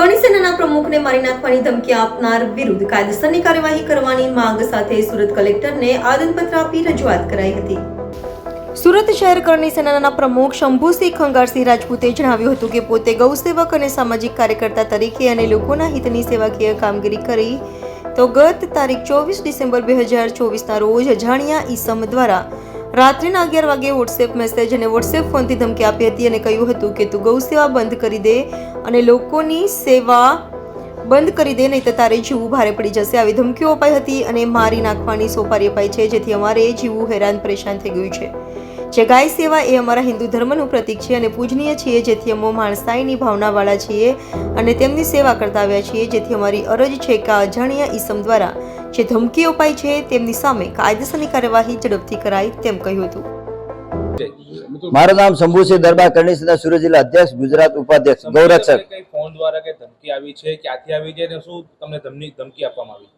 કરણી સેનાના પ્રમુખને મારી નાખવાની ધમકી આપનાર વિરુદ્ધ કાયદેસરની કાર્યવાહી કરવાની માંગ સાથે સુરત કલેક્ટરને આવેદનપત્ર આપી રજૂઆત કરાઈ હતી. સુરત શહેર કરણી સેનાના પ્રમુખ શંભુસિંહ ખંગારસિંહ રાજપૂતે જણાવ્યું હતું કે પોતે ગૌસેવક અને સામાજિક કાર્યકર્તા તરીકે અને લોકોના હિતની સેવાકીય કામગીરી કરી તો ગત તારીખ ચોવીસ ડિસેમ્બર બે હજાર ચોવીસના રોજ અજાણ્યા ઈસમ દ્વારા રાત્રિના અગિયાર વાગે વોટ્સએપ મેસેજ અને વોટ્સએપ ફોનથી ધમકી આપી હતી અને કહ્યું હતું કે, તું ગૌ સેવા બંધ કરી દે અને લોકોની સેવા બંધ કરી દે, નહીં તો તારે જીવવું ભારે પડી જશે. આવી ધમકીઓ અપાઈ હતી અને મારી નાખવાની સોપારી અપાઈ છે, જેથી અમારે જીવવું હેરાન પરેશાન થઈ ગયું છે. જે ગાય સેવા એ અમારા હિન્દુ ધર્મનું પ્રતીક છે અને પૂજનીય છીએ જેથી અમે માણસાઈની ભાવનાવાળા છીએ અને તેમની સેવા કરતા આવ્યા છીએ જેથી અમારી અરજ છે કે અજાણ્યા ઈસમ દ્વારા જે ધમકી અપાઈ છે તેમની સામે કાયદેસરની કાર્યવાહી ઝડપથી કરાય તેમ કહ્યું હતું. મારું નામ શંભુસિંહ દરબાર કરણી સુરત જિલ્લા અધ્યક્ષ ગુજરાત ઉપાધ્યક્ષ ગૌરક્ષક ફોન દ્વારા કે ધમકી આવી છે ક્યાંથી આવી છે અને શું તમને ધમની ધમકી આપવામાં આવી?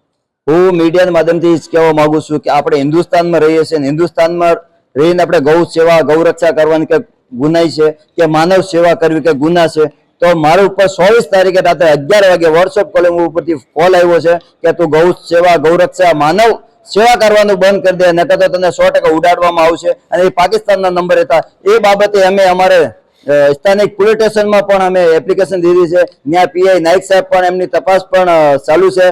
હું મીડિયાના માધ્યમથી જ કહેવા માંગુ છું કે આપણે હિન્દુસ્તાનમાં રહીએ છીએ અને હિન્દુસ્તાનમાં રહીને આપણે ગૌ સેવા ગૌરક્ષા કરવાની કે ગુનાઈ છે, કે માનવ સેવા કરવી કે ગુના છે, તો મારા ઉપર ચોવીસ તારીખે રાત્રે અગિયાર વાગે વોટ્સઅપ કોલિંગ ઉપરથી કોલ આવ્યો છે કે તું ગૌ સેવા ગૌરક્ષા માનવ સેવા કરવાનું બંધ કરી દે, નકર તો તને સો ટકા ઉડાડવામાં આવશે. અને એ પાકિસ્તાનના નંબર હતા. એ બાબતે અમે અમારે સ્થાનિક પોલીસ સ્ટેશનમાં પણ અમે એપ્લિકેશન દીધી છે. ત્યાં પીઆઈ નાયક સાહેબ પણ એમની તપાસ પણ ચાલુ છે.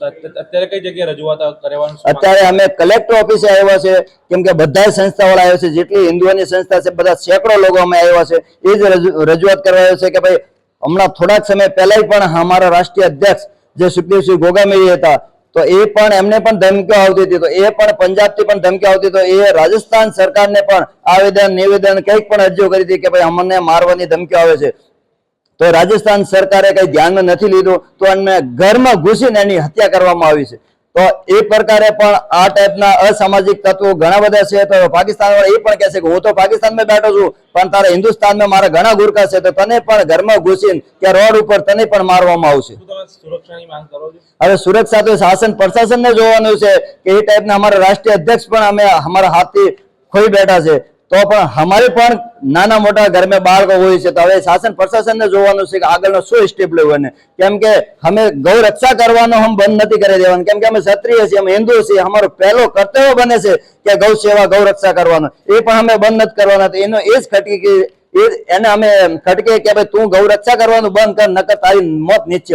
અત્યારે કઈ જગ્યાએ રજૂઆત કરવાનું અત્યારે અમે કલેક્ટર ઓફિસે આવ્યા છે. કેમ કે બધા સંસ્થાવાળા આવ્યા છે. જેટલી હિન્દુઓની સંસ્થા છે બધા સેંકડો લોકો અમે આવ્યા છે. એ જ રજૂ- રજૂઆત કરવા આવ્યો છે કે ભાઈ હમણાં થોડાક સમય પહેલા પણ અમારા રાષ્ટ્રીય અધ્યક્ષ જે સુખદેવસિંહ ગોગામેરી હતા તો એ પણ એમને પણ ધમકીઓ આવતી હતી. તો એ પણ પંજાબથી પણ ધમકી આવતી તો એ રાજસ્થાન સરકારને પણ આવેદન નિવેદન કંઈક પણ અરજીઓ કરી હતી કે ભાઈ અમને મારવાની ધમકીઓ આવે છે. તો રાજસ્થાન સરકારે કઈ ધ્યાન નથી લીધું તો એમને ઘરમાં ઘૂસીને એની હત્યા કરવામાં આવી છે. તો એ પ્રકારે પણ આ ટાઈપના અસામાજિક તત્વો ઘણા બધા છે. તો પાકિસ્તાન વાળા એ પણ કહે છે કે હું તો પાકિસ્તાનમાં બેઠો છું પણ તારા હિન્દુસ્તાનમાં મારા ઘણા ગુરખા છે તો તને પણ ઘરમાં ઘૂસીને કે રોડ ઉપર તને પણ મારવામાં આવશે. હવે સુરક્ષા તો શાસન પ્રશાસનને જોવાનું છે કે એ ટાઈપના અમારા રાષ્ટ્રીય અધ્યક્ષ પણ અમે અમારા હાથથી ખોઈ બેઠા છે. તો પણ અમારે પણ નાના મોટા ઘરમાં બાળકો હોય છે, તો હવે શાસન પ્રશાસનને જોવાનું છે કે આગળનો શું સ્ટેપ લેવું એને. કેમ કે અમે ગૌ રક્ષા કરવાનો હમ બંધ નથી કરી દેવાનું. કેમ કે અમે ક્ષત્રિય છીએ, અમે હિન્દુ છીએ, અમારો પહેલો કર્તવ્ય બને છે કે ગૌ સેવા, ગૌ રક્ષા કરવાનો. એ પણ અમે બંધ નથી કરવાના. એનો એ જ ખટકી એને અમે ખટકે કે ભાઈ તું ગૌ રક્ષા કરવાનું બંધ કર, નકર તારી મોત નિશ્ચિત